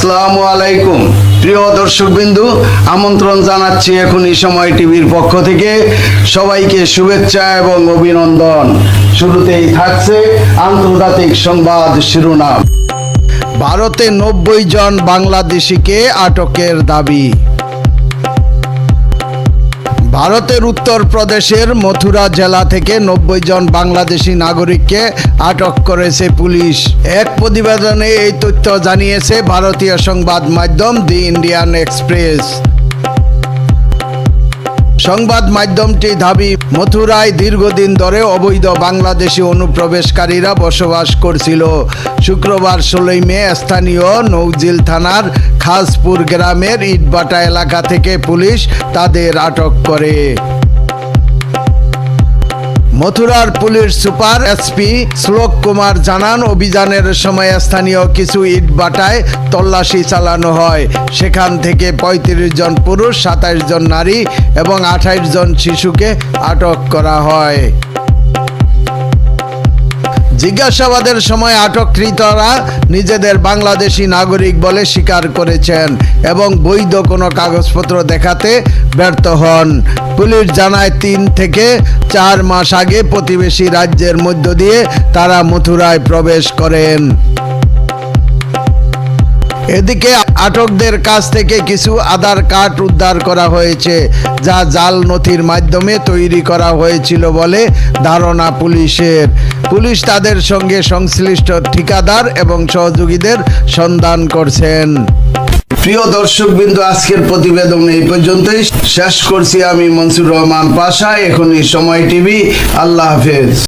আসসালামু আলাইকুম। প্রিয় দর্শকবিন্দু, আমন্ত্রণ জানাচ্ছি এখন এই সময় টিভির পক্ষ থেকে। সবাইকে শুভেচ্ছা এবং অভিনন্দন। শুরুতেই থাকছে আন্তর্জাতিক সংবাদ শিরোনাম। ভারতে নব্বই জন বাংলাদেশিকে আটকের দাবি। ভারতের উত্তরপ্রদেশের মথুরা জেলা থেকে নব্বই জন বাংলাদেশি নাগরিককে আটক করেছে পুলিশ। এক প্রতিবেদনে এই তথ্য জানিয়েছে ভারতীয় সংবাদ মাধ্যম দি ইন্ডিয়ান এক্সপ্রেস। সংবাদ মাধ্যমটি দাবি, মথুরায় দীর্ঘদিন ধরে অবৈধ বাংলাদেশি অনুপ্রবেশকারীরা বসবাস করছিল। শুক্রবার ষোলোই মে স্থানীয় নৌজিল থানার খাসপুর গ্রামের ইটবাটা এলাকা থেকে পুলিশ তাদের আটক করে। মথুরার পুলিশ সুপার এসপি শ্লোক কুমার জানান, অভিযানের সময় স্থানীয় কিছু ইট বাটায় তল্লাশি চালানো হয়। সেখান থেকে পঁয়ত্রিশ জন পুরুষ, সাতাইশ জন নারী এবং আঠাইশ জন শিশুকে আটক করা হয়। জিজ্ঞাসাবাদের সময় আটককৃতরা নিজেদের বাংলাদেশি নাগরিক বলে স্বীকার করেছেন এবং বৈধ কোনো কাগজপত্র দেখাতে ব্যর্থ হন। পুলিশ জানায়, তিন থেকে চার মাস আগে প্রতিবেশী রাজ্যের মধ্য দিয়ে তারা মথুরায় প্রবেশ করেন। এদিকে আটকদের কাছ থেকে কিছু আধার কার্ড উদ্ধার করা হয়েছে, যা জাল নথির মাধ্যমে তৈরি করা হয়েছিল বলে ধারণা পুলিশের। পুলিশ তাদের সঙ্গে সংশ্লিষ্ট ঠিকাদার এবং সহযোগীদের সন্ধান করছেন। প্রিয় দর্শক বিন্দু আজকের প্রতিবেদন এই পর্যন্তই। শেষ করছি আমি মনসুর রহমান পাশা, এখনই সময় টিভি। আল্লাহ হাফেজ।